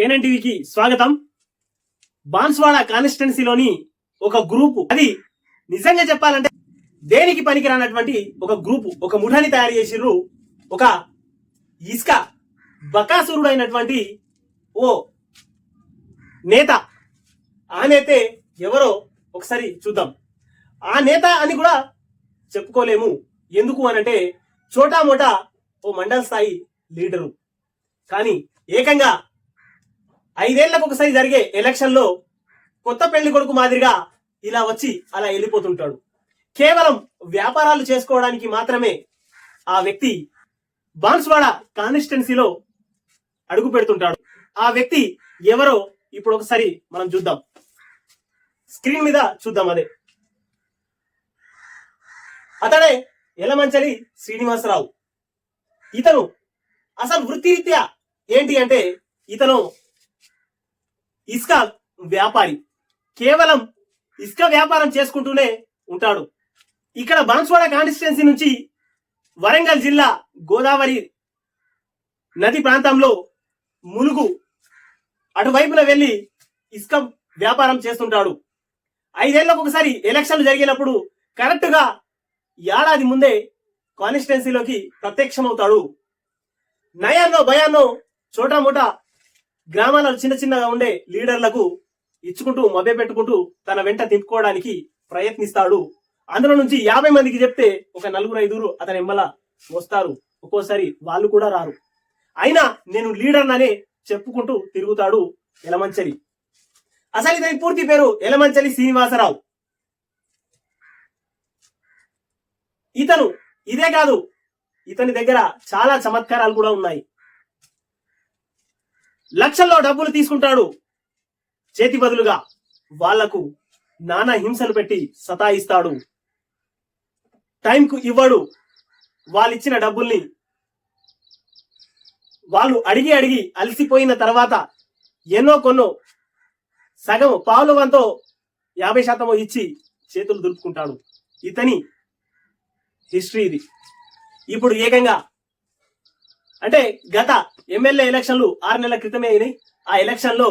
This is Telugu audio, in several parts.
కేనన్ టీవీకి స్వాగతం. బాన్స్వాడ కాన్స్టిట్యున్సీలోని ఒక గ్రూపు. అది నిజంగా చెప్పాలంటే దేనికి పనికిరానటువంటి ఒక గ్రూపు. ఒక ముఠాని తయారు చేసిర్రు ఒక ఇసుక బకాసురుడైనటువంటి ఓ నేత. ఆ నేతే ఎవరో ఒకసారి చూద్దాం. ఆ నేత అని కూడా చెప్పుకోలేము. ఎందుకు అనంటే చోటా మోటా ఓ మండల స్థాయి లీడరు. కానీ ఏకంగా ఐదేళ్ళకు ఒకసారి జరిగే ఎలక్షన్లో కొత్త పెళ్ళి కొడుకు మాదిరిగా ఇలా వచ్చి అలా వెళ్ళిపోతుంటాడు. కేవలం వ్యాపారాలు చేసుకోవడానికి మాత్రమే ఆ వ్యక్తి బాన్స్వాడ కాన్స్టిట్యున్సీలో అడుగు పెడుతుంటాడు. ఆ వ్యక్తి ఎవరో ఇప్పుడు ఒకసారి మనం చూద్దాం. స్క్రీన్ మీద చూద్దాం అదే. అతడే ఎలమంచలి శ్రీనివాసరావు. ఇతను అసలు వృత్తిరీత్యా ఏంటి అంటే ఇతను ఇసుక వ్యాపారి. కేవలం ఇసుక వ్యాపారం చేసుకుంటూనే ఉంటాడు. ఇక్కడ బన్స్వాడ కాన్స్టిట్యున్సీ నుంచి వరంగల్ జిల్లా గోదావరి నది ప్రాంతంలో ములుగు అటువైపున వెళ్ళి ఇసుక వ్యాపారం చేస్తుంటాడు. ఐదేళ్ళకు ఒకసారి ఎలక్షన్లు జరిగినప్పుడు కరెక్ట్గా ఏడాది ముందే కాన్స్టిట్యున్సీలోకి ప్రత్యక్షమవుతాడు. నయాన్నో భయాన్నో చోటా మోటా గ్రామాలలో చిన్న చిన్నగా ఉండే లీడర్లకు ఇచ్చుకుంటూ మభ్య పెట్టుకుంటూ తన వెంట తిప్పుకోవడానికి ప్రయత్నిస్తాడు. అందులో నుంచి యాభై మందికి చెప్తే ఒక నలుగురు ఐదుగురు అతని ఎమ్మల వస్తారు. ఒక్కోసారి వాళ్ళు కూడా రారు. అయినా నేను లీడర్ననే చెప్పుకుంటూ తిరుగుతాడు ఎలమంచలి అసలు ఇతని పూర్తి పేరు ఎలమంచలి శ్రీనివాసరావు. ఇతను ఇదే కాదు ఇతని దగ్గర చాలా చమత్కారాలు కూడా ఉన్నాయి. లక్షల్లో డబ్బులు తీసుకుంటాడు. చేతి బదులుగా వాళ్ళకు నానా హింసలు పెట్టి సతాయిస్తాడు. టైంకు ఇవ్వడు. వాళ్ళిచ్చిన డబ్బుల్ని వాళ్ళు అడిగి అడిగి అలసిపోయిన తర్వాత ఎన్నో కొన్నో సగం పావుల వంతో యాభై శాతము ఇచ్చి చేతులు దులుపుకుంటాడు. ఇతని హిస్టరీ ఇది. ఇప్పుడు ఏకంగా అంటే గత ఎమ్మెల్యే ఎలక్షన్లు ఆరు నెలల క్రితమే అయినాయి. ఆ ఎలక్షన్లో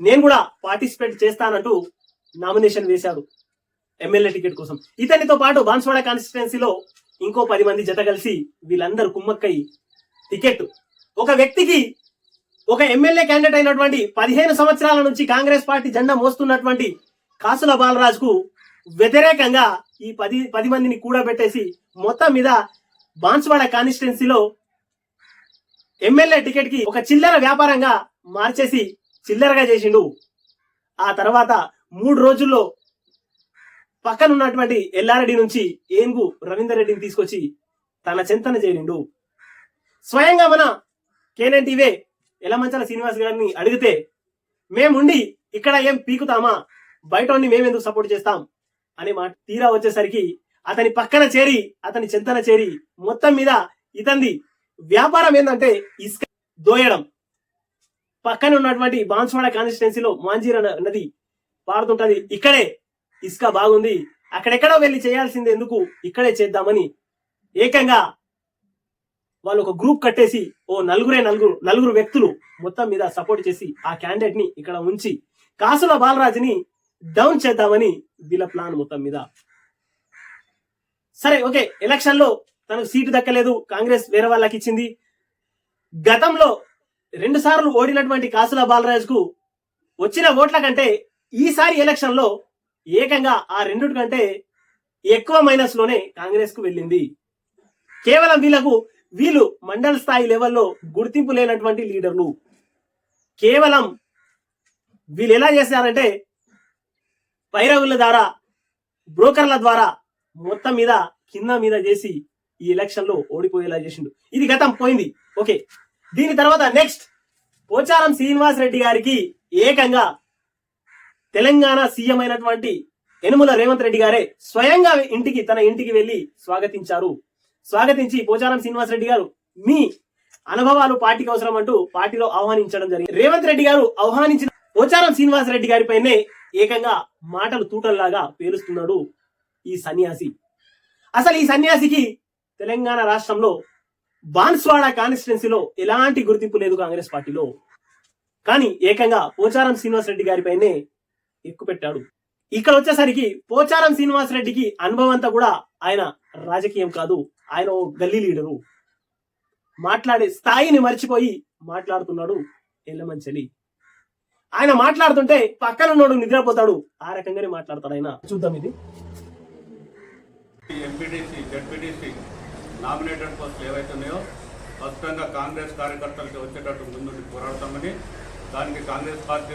నేను కూడా పార్టిసిపేట్ చేస్తానంటూ నామినేషన్ వేశాడు ఎమ్మెల్యే టికెట్ కోసం. ఇతనితో పాటు బాన్స్వాడ కాన్స్టిట్యున్సీలో ఇంకో పది మంది జత కలిసి వీళ్ళందరూ కుమ్మక్కై టికెట్. ఒక వ్యక్తికి ఒక ఎమ్మెల్యే క్యాండిడేట్ అయినటువంటి పదిహేను సంవత్సరాల నుంచి కాంగ్రెస్ పార్టీ జెండా మోస్తున్నటువంటి కాసుల బాలరాజుకు వ్యతిరేకంగా ఈ పది పది మందిని కూడబెట్టేసి మొత్తం మీద బాన్స్వాడ కాన్స్టిట్యున్సీలో ఎమ్మెల్యే టికెట్కి ఒక చిల్లర వ్యాపారంగా మార్చేసి చిల్లరగా చేసిండు. ఆ తర్వాత మూడు రోజుల్లో పక్కన ఉన్నటువంటి ఎల్లారెడ్డి నుంచి ఏనుగు రవీందర్ రెడ్డిని తీసుకొచ్చి తన చెంతన చేరిండు. స్వయంగా మన కేనెన్టీవే ఎలమంచల శ్రీనివాస్ గారిని అడిగితే మేముండి ఇక్కడ ఏం పీకుతామా? బయట ఉండి మేమెందుకు సపోర్ట్ చేస్తాం? అని మా తీరా వచ్చేసరికి అతని పక్కన చేరి అతని చెంతన చేరి మొత్తం మీద ఇతంది వ్యాపారం ఏంటంటే ఇసుక దోయడం. పక్కన ఉన్నటువంటి బాన్స్వాడ కాన్స్టిట్యున్సీలో మాంజీర నది పారుతుంటది. ఇక్కడే ఇసుక బాగుంది. అక్కడెక్కడో వెళ్ళి చేయాల్సింది ఎందుకు? ఇక్కడే చేద్దామని. ఏకంగా వాళ్ళు ఒక గ్రూప్ కట్టేసి ఓ నలుగురే నలుగురు నలుగురు వ్యక్తులు మొత్తం మీద సపోర్ట్ చేసి ఆ క్యాండిడేట్ని ఇక్కడ ఉంచి కాసుల బాలరాజుని డౌన్ చేద్దామని వీళ్ళ ప్లాన్ మొత్తం మీద. సరే ఓకే. ఎలక్షన్లో తనకు సీటు దక్కలేదు. కాంగ్రెస్ వేరే వాళ్ళకి ఇచ్చింది. గతంలో రెండు సార్లు ఓడినటువంటి కాసుల బాలరాజుకు వచ్చిన ఓట్ల కంటే ఈసారి ఎలక్షన్లో ఏకంగా ఆ రెండు కంటే ఎక్కువ మైనస్లోనే కాంగ్రెస్కు వెళ్ళింది. కేవలం వీళ్ళకు వీళ్ళు మండల స్థాయి లెవెల్లో గుర్తింపు లేనటువంటి లీడర్లు. కేవలం వీళ్ళు ఎలా చేశారంటే పైరవుల ద్వారా బ్రోకర్ల ద్వారా మొత్తం మీద కింద మీద చేసి ఈ ఎలక్షన్లో ఓడిపోయేలా చేసిండు. ఇది గతం పోయింది. ఓకే. దీని తర్వాత నెక్స్ట్ పోచారం శ్రీనివాస్ రెడ్డి గారికి ఏకంగా తెలంగాణ సీఎం అయినటువంటి యనుమల రేవంత్ రెడ్డి గారే స్వయంగా ఇంటికి తన ఇంటికి వెళ్ళి స్వాగతించారు. స్వాగతించి పోచారం శ్రీనివాస్ రెడ్డి గారు మీ అనుభవాలు పార్టీకి అవసరం అంటూ పార్టీలో ఆహ్వానించడం జరిగింది. రేవంత్ రెడ్డి గారు ఆహ్వానించిన పోచారం శ్రీనివాస్ రెడ్డి గారిపైనే ఏకంగా మాటలు తూటల్లాగా పేలుస్తున్నాడు ఈ సన్యాసి. అసలు ఈ సన్యాసికి తెలంగాణ రాష్ట్రంలో బాన్స్వాడ కాన్స్టిట్యున్సీలో ఎలాంటి గుర్తింపు లేదు కాంగ్రెస్ పార్టీలో. కానీ ఏకంగా పోచారం శ్రీనివాస్ రెడ్డి గారిపైనే ఎక్కుపెట్టాడు. ఇక్కడ వచ్చేసరికి పోచారం శ్రీనివాస్ రెడ్డికి అనుభవం అంతా కూడా ఆయన రాజకీయం కాదు. ఆయన ఓ గల్లీ లీడరు. మాట్లాడే స్థాయిని మర్చిపోయి మాట్లాడుతున్నాడు ఎల్లమంచలి. ఆయన మాట్లాడుతుంటే పక్కన ఉన్నోడు నిద్రపోతాడు. ఆ రకంగానే మాట్లాడతాడు ఆయన. చూద్దాం ఇది. ఎంపీటీసీ జడ్పీటీసీ నామినేటెడ్ పోస్టులు ఏవైతే ఉన్నాయో స్పష్టంగా కాంగ్రెస్ కార్యకర్తలకి వచ్చేటట్టు ముందుండి పోరాడతామని దానికి కాంగ్రెస్ పార్టీ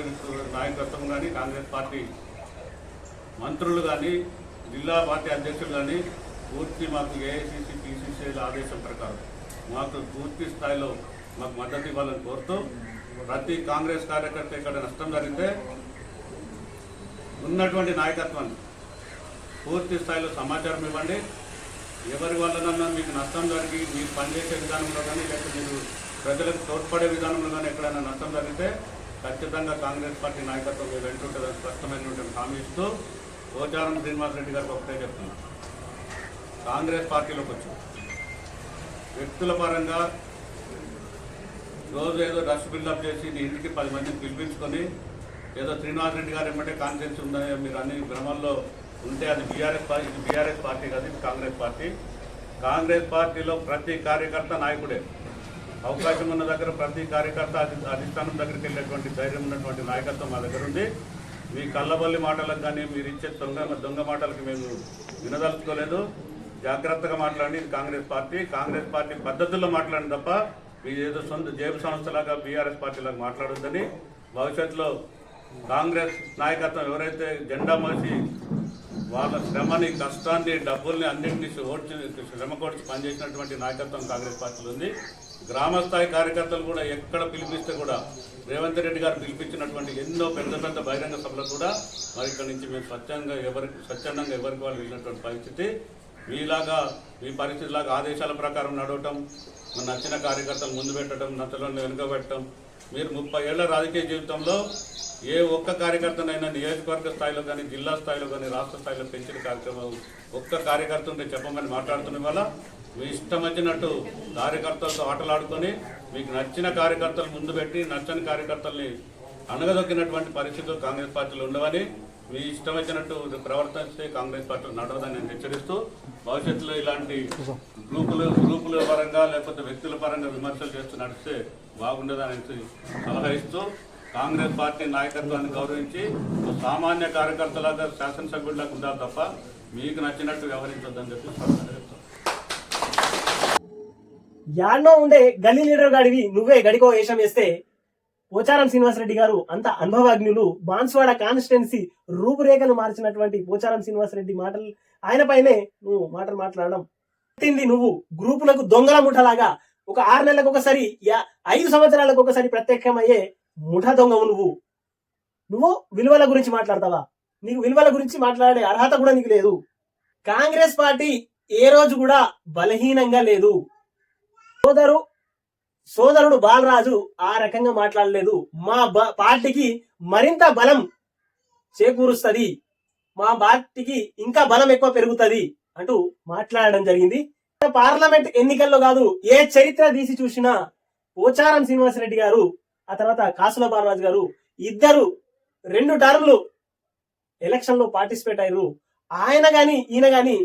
నాయకత్వం కానీ కాంగ్రెస్ పార్టీ మంత్రులు కానీ జిల్లా పార్టీ అధ్యక్షులు కానీ పూర్తి మాకు ఏఐసిసి పిసిసిల ఆదేశం ప్రకారం మాకు పూర్తి స్థాయిలో మాకు మద్దతు ఇవ్వాలని కోరుతూ ప్రతి కాంగ్రెస్ కార్యకర్త ఇక్కడ నష్టం జరిగితే ఉన్నటువంటి నాయకత్వాన్ని పూర్తి స్థాయిలో సమాచారం ఇవ్వండి. ఎవరి వల్లనన్నా మీకు నష్టం జరిగి మీరు పనిచేసే విధానంలో కానీ లేకపోతే మీరు ప్రజలకు తోడ్పడే విధానంలో కానీ ఎక్కడైనా నష్టం జరిగితే ఖచ్చితంగా కాంగ్రెస్ పార్టీ నాయకత్వం మీ వెంటుంటుందని స్పష్టమైనటువంటి హామీ ఇస్తూ పోచారం శ్రీనివాస్ రెడ్డి గారికి ఒకటే చెప్తున్నా. కాంగ్రెస్ పార్టీలోకి వచ్చి వ్యక్తుల పరంగా రోజు ఏదో డస్ట్ బిల్డప్ చేసి నీ ఇంటికి పది మందిని పిలిపించుకొని ఏదో శ్రీనివాస్ రెడ్డి గారు ఏమంటే కాన్ఫిడెన్స్ ఉందని మీరు అన్ని భ్రమల్లో ఉంటే అది బీఆర్ఎస్ పార్టీ ఇది బీఆర్ఎస్ పార్టీ కాదు ఇది కాంగ్రెస్ పార్టీ. కాంగ్రెస్ పార్టీలో ప్రతి కార్యకర్త నాయకుడే. అవకాశం ఉన్న దగ్గర ప్రతి కార్యకర్త అధి అధిష్టానం దగ్గరికి వెళ్ళేటువంటి ధైర్యం ఉన్నటువంటి నాయకత్వం మా దగ్గర ఉంది. మీ కళ్ళబల్లి మాటలకు కానీ మీరు ఇచ్చే దొంగ దొంగ మాటలకు మేము వినదలుచుకోలేదు. జాగ్రత్తగా మాట్లాడి ఇది కాంగ్రెస్ పార్టీ. కాంగ్రెస్ పార్టీ పద్ధతుల్లో మాట్లాడిన తప్ప మీ ఏదో సొంత జేబు సంస్థలాగా బీఆర్ఎస్ పార్టీలాగా మాట్లాడొద్దని. భవిష్యత్తులో కాంగ్రెస్ నాయకత్వం ఎవరైతే జెండా మోసి వాళ్ళ శ్రమని కష్టాన్ని డబ్బుల్ని అన్నింటినీ ఓడ్చి శ్రమ కొడిచి పనిచేసినటువంటి నాయకత్వం కాంగ్రెస్ పార్టీలో ఉంది. గ్రామ స్థాయి కార్యకర్తలు కూడా ఎక్కడ పిలిపిస్తే కూడా రేవంత్ రెడ్డి గారు పిలిపించినటువంటి ఎన్నో పెద్ద పెద్ద బహిరంగ సభలకు కూడా మరి ఇక్కడ నుంచి మేము స్వచ్ఛంగా ఎవరికి స్వచ్ఛందంగా ఎవరికి వాళ్ళు వెళ్ళినటువంటి పరిస్థితి. మీలాగా మీ పరిస్థితిలాగా ఆదేశాల ప్రకారం నడవటం మన నచ్చిన కార్యకర్తలు ముందు పెట్టడం నచ్చలను వెనుక పెట్టడం మీరు ముప్పై ఏళ్ళ రాజకీయ జీవితంలో ఏ ఒక్క కార్యకర్తనైనా నియోజకవర్గ స్థాయిలో కానీ జిల్లా స్థాయిలో కానీ రాష్ట్ర స్థాయిలో పెంచిన కార్యక్రమం ఒక్క కార్యకర్త చెప్పమని మాట్లాడుతున్న వల్ల మీ ఇష్టం వచ్చినట్టు కార్యకర్తలతో ఆటలాడుకొని మీకు నచ్చిన కార్యకర్తలు ముందు పెట్టి నచ్చని కార్యకర్తల్ని అణగదొక్కినటువంటి పరిస్థితులు కాంగ్రెస్ పార్టీలు ఉండవని మీ ఇష్టం వచ్చినట్టు ప్రవర్తిస్తే కాంగ్రెస్ పార్టీ నడవదని నేను హెచ్చరిస్తూ భవిష్యత్తులో ఇలాంటి గ్రూపులు గ్రూపుల పరంగా లేకపోతే వ్యక్తుల పరంగా విమర్శలు చేస్తూ నడిస్తే బాగుండదని సలహా ఇస్తూ కాంగ్రెస్ పార్టీ నాయకత్వాన్ని గౌరవించి సామాన్య కార్యకర్తలాగా శాసనసభ్యులకు ఉండాలి తప్ప మీకు నచ్చినట్టు వ్యవహరించొద్దని చెప్పి స్పష్టంగా యాడ్నో ఉండే గల్లీ లీడర్ గాడివి నువ్వే గడికో వేషం వేస్తే పోచారం శ్రీనివాసరెడ్డి గారు అంత అనుభవజ్ఞులు బాన్స్వాడ కాన్స్టిట్యున్సీ రూపురేఖను మార్చినటువంటి పోచారం శ్రీనివాసరెడ్డి మాటలు ఆయన పైనే నువ్వు మాటలు మాట్లాడడం. పుట్టింది నువ్వు గ్రూపులకు దొంగల ముఠలాగా. ఒక ఆరు నెలలకు ఒకసారి ఐదు సంవత్సరాలకు ఒకసారి ప్రత్యేకమయ్యే ముఠ దొంగవు నువ్వు. నువ్వు విలువల గురించి మాట్లాడతావా? నీకు విలువల గురించి మాట్లాడే అర్హత కూడా నీకు లేదు. కాంగ్రెస్ పార్టీ ఏ రోజు కూడా బలహీనంగా లేదు. సోదరు సోదరుడు బాలరాజు ఆ రకంగా మాట్లాడలేదు. మా పార్టీకి మరింత బలం చేకూరుస్తుంది. మా పార్టీకి ఇంకా బలం ఎక్కువ పెరుగుతుంది అంటూ మాట్లాడడం జరిగింది. పార్లమెంట్ ఎన్నికల్లో కాదు ఏ చరిత్ర తీసి చూసినా పోచారం శ్రీనివాసరెడ్డి గారు ఆ తర్వాత కాసుల బాలరాజు గారు ఇద్దరు రెండు టర్మ్లు ఎలక్షన్లో పార్టిసిపేట్ అయ్యారు ఆయన గాని ఈయన గాని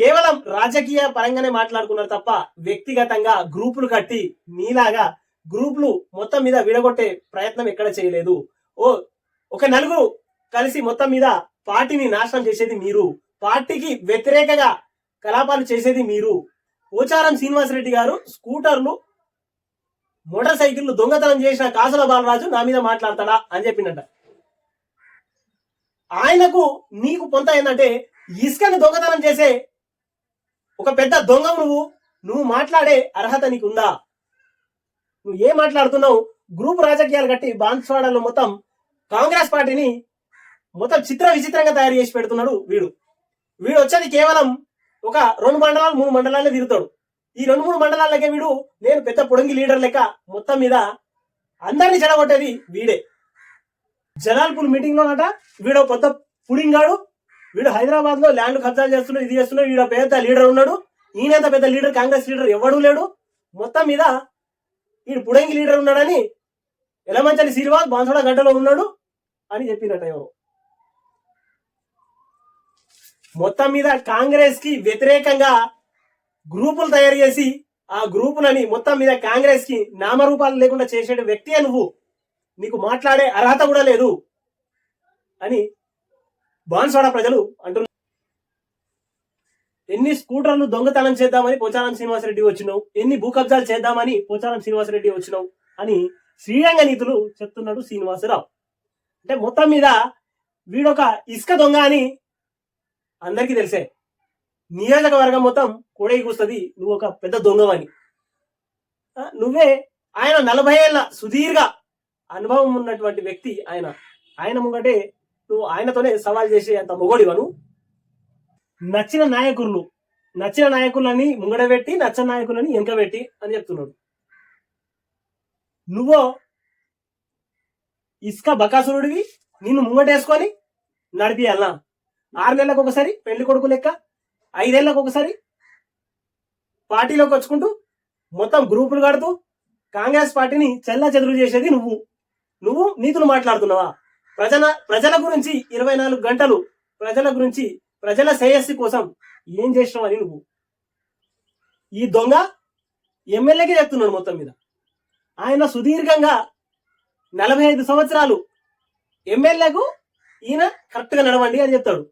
కేవలం రాజకీయ పరంగానే మాట్లాడుకున్నారు తప్ప వ్యక్తిగతంగా గ్రూపులు కట్టి నీలాగా గ్రూపులు మొత్తం మీద విడగొట్టే ప్రయత్నం ఎక్కడ చేయలేదు. ఓ ఒక నలుగురు కలిసి మొత్తం మీద పార్టీని నాశనం చేసేది మీరు. పార్టీకి వ్యతిరేకంగా కలాపాలు చేసేది మీరు. పోచారం శ్రీనివాసరెడ్డి గారు స్కూటర్లు మోటార్ సైకిళ్ళు దొంగతనం చేసిన కాసుల బాలరాజు నా మీద మాట్లాడతాడా అని చెప్పిండట. ఆయనకు నీకు పొంత ఏంటంటే ఇసుకని దొంగతనం చేసే ఒక పెద్ద దొంగ నువ్వు. నువ్వు మాట్లాడే అర్హత నీకుందా? నువ్వు ఏం మాట్లాడుతున్నావు? గ్రూప్ రాజకీయాలు కట్టి బాన్స్వాడలో మొత్తం కాంగ్రెస్ పార్టీని మొత్తం చిత్ర విచిత్రంగా తయారు చేసి పెడుతున్నాడు వీడు. వీడు వచ్చేది కేవలం ఒక రెండు మండలాలు మూడు మండలాలే తిరుగుతాడు. ఈ రెండు మూడు మండలాలకే వీడు నేను పెద్ద పొడంగి లీడర్ లెక్క మొత్తం మీద అందరిని చెడగొట్టేది వీడే. జలాల్పూర్ మీటింగ్ లోనట వీడో కొత్త పుడింగాడు వీడు హైదరాబాద్లో ల్యాండ్ కబ్జా చేస్తున్నాడు ఇది చేస్తున్నాడు వీడు పెద్ద లీడర్ ఉన్నాడు. ఈయనంత పెద్ద లీడర్ కాంగ్రెస్ లీడర్ ఎవడూ లేడు. మొత్తం మీద వీడు పుడంగి లీడర్ ఉన్నాడని ఎలమంచలి శ్రీనివాస్ బాన్సోడ గడ్డలో ఉన్నాడు అని చెప్పినట్టు ఎవరు మొత్తం మీద కాంగ్రెస్కి వ్యతిరేకంగా గ్రూపులు తయారు చేసి ఆ గ్రూపులని మొత్తం మీద కాంగ్రెస్కి నామరూపాలు లేకుండా చేసే వ్యక్తి నువ్వు. నీకు మాట్లాడే అర్హత కూడా లేదు అని బాన్స్వాడ ప్రజలు అంటున్నారు. ఎన్ని స్కూటర్లు దొంగతనం చేద్దామని పోచారం శ్రీనివాసరెడ్డి వచ్చినావు? ఎన్ని భూ కబ్జాలు చేద్దామని పోచారం శ్రీనివాసరెడ్డి వచ్చినావు? అని శ్రీరంగ నీతులు చెప్తున్నాడు శ్రీనివాసరావు. అంటే మొత్తం మీద వీడొక ఇసుక దొంగ అని అందరికీ తెలిసే. నియోజకవర్గం మొత్తం కూడయి కూస్తుంది నువ్వు ఒక పెద్ద దొంగవని. నువ్వే ఆయన నలభై ఏళ్ళ సుదీర్ఘ అనుభవం ఉన్నటువంటి వ్యక్తి ఆయన. ఆయన ముంగటే నువ్వు ఆయనతోనే సవాల్ చేసే అంత మొగోడివను నచ్చిన నాయకులు నచ్చిన నాయకులని ముంగడబెట్టి నచ్చిన నాయకులని ఎంకబెట్టి అని చెప్తున్నాడు. నువ్వో ఇసుక బకాసురుడివి నిన్ను ముంగటేసుకొని నడిపియాలనా ఆరు నెలలకు ఒకసారి పెళ్ళి కొడుకు లెక్క ఐదేళ్ళకు ఒకసారి పార్టీలోకి వచ్చుకుంటూ మొత్తం గ్రూపులు కడుతూ కాంగ్రెస్ పార్టీని చెల్లా చెదురు చేసేది నువ్వు. నువ్వు నీతులు మాట్లాడుతున్నావా? ప్రజల ప్రజల గురించి ఇరవై నాలుగు గంటలు ప్రజల గురించి ప్రజల శ్రేయస్సు కోసం ఏం చేసినావు అని నువ్వు? ఈ దొంగ ఎమ్మెల్యేకి చెప్తున్నాడు మొత్తం మీద. ఆయన సుదీర్ఘంగా నలభై ఐదు సంవత్సరాలు ఎమ్మెల్యేకు ఈయన కరెక్ట్గా నడవండి అని చెప్తాడు.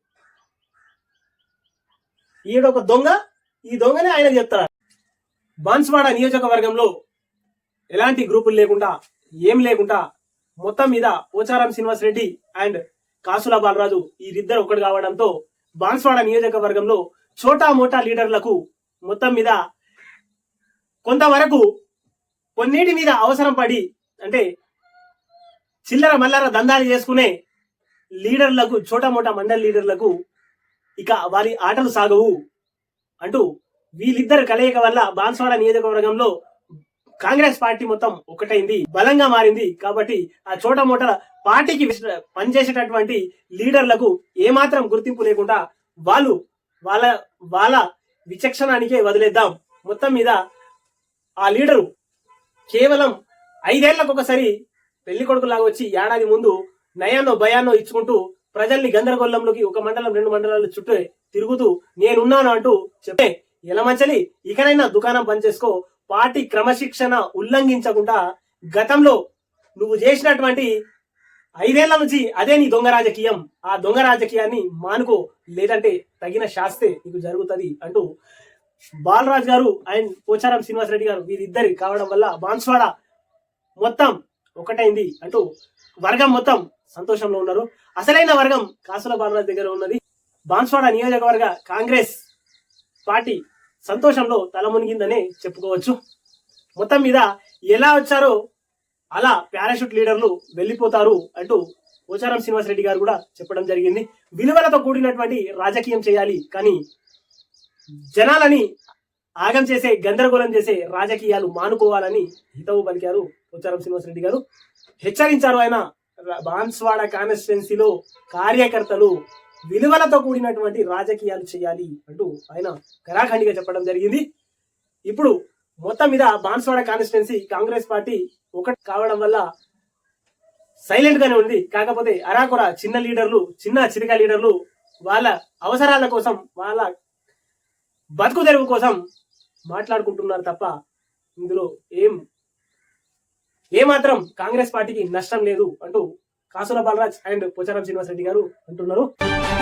ఈయన ఒక దొంగ ఈ దొంగనే ఆయన చెప్తాడు. బాన్స్వాడ నియోజకవర్గంలో ఎలాంటి గ్రూపులు లేకుండా ఏం లేకుండా మొత్తం మీద పోచారం శ్రీనివాస్ రెడ్డి అండ్ కాసుల బాలరాజు వీరిద్దరు ఒకటి కావడంతో బాన్స్వాడ నియోజకవర్గంలో చోటా మోటా లీడర్లకు మొత్తం మీద కొంతవరకు కొన్నిటి మీద అవసరం పడి అంటే చిల్లర మల్లర దందాలు చేసుకునే లీడర్లకు చోటా మోటా మండలి లీడర్లకు ఇక వారి ఆటలు సాగవు అంటూ వీళ్ళిద్దరు కలయిక వల్ల బాన్స్వాడ నియోజకవర్గంలో కాంగ్రెస్ పార్టీ మొత్తం ఒకటైంది బలంగా మారింది కాబట్టి ఆ చోట మోట పార్టీకి పనిచేసేటటువంటి లీడర్లకు ఏమాత్రం గుర్తింపు లేకుండా వాళ్ళు వాళ్ళ వాళ్ళ విచక్షణానికే వదిలేద్దాం. మొత్తం మీద ఆ లీడరు కేవలం ఐదేళ్ళకు ఒకసారి పెళ్ళి కొడుకులాగా వచ్చి ఏడాది ముందు నయాన్నో భయాన్నో ఇచ్చుకుంటూ ప్రజల్ని గందరగోళంలోకి ఒక మండలం రెండు మండలాల చుట్టూ తిరుగుతూ నేనున్నాను అంటూ చెప్పే ఎలమంచలి ఇకనైనా దుకాణం పనిచేసుకో పార్టీ క్రమశిక్షణ ఉల్లంఘించకుండా గతంలో నువ్వు చేసినటువంటి ఐదేళ్ళ నుంచి అదే నీ దొంగ రాజకీయం. ఆ దొంగ రాజకీయాన్ని మానుకో లేదంటే తగిన శాస్తే నీకు జరుగుతుంది అంటూ బాలరాజ్ గారు అండ్ పోచారం శ్రీనివాస్ రెడ్డి గారు వీరిద్దరి కావడం వల్ల బాన్స్వాడ మొత్తం ఒకటైంది అంటూ వర్గం మొత్తం సంతోషంలో ఉన్నారు. అసలైన వర్గం కాసుల బాలరాజ్ దగ్గర ఉన్నది. బాన్స్వాడ నియోజకవర్గ కాంగ్రెస్ పార్టీ సంతోషంలో తల మునిగిందనే చెప్పుకోవచ్చు. మొత్తం మీద ఎలా వచ్చారో అలా పారాషూట్ లీడర్లు వెళ్ళిపోతారు అంటూ పోచారం శ్రీనివాస్ రెడ్డి గారు కూడా చెప్పడం జరిగింది. విలువలతో కూడినటువంటి రాజకీయం చేయాలి కానీ జనాలని ఆగం చేసే గందరగోళం చేసే రాజకీయాలు మానుకోవాలని హితవు పలికారు పోచారం శ్రీనివాస్ రెడ్డి గారు. హెచ్చరించారు ఆయన బాన్స్వాడ కాన్స్టిట్యున్సీలో కార్యకర్తలు విలువలతో కూడినటువంటి రాజకీయాలు చేయాలి అంటూ ఆయన కరాఖండిగా చెప్పడం జరిగింది. ఇప్పుడు మొత్తం మీద బాన్స్వాడ కాన్స్టిట్యున్సీ కాంగ్రెస్ పార్టీ ఒకటి కావడం వల్ల సైలెంట్ గానే ఉంది. కాకపోతే అరాకొర చిన్న లీడర్లు చిన్న చిరిక లీడర్లు వాళ్ళ అవసరాల కోసం వాళ్ళ బతుకు తెరువు కోసం మాట్లాడుకుంటున్నారు తప్ప ఇందులో ఏం ఏమాత్రం కాంగ్రెస్ పార్టీకి నష్టం లేదు అంటూ కాసుల బాలరాజ్ అండ్ పోచారం శ్రీనివాసరెడ్డి గారు అంటున్నారు.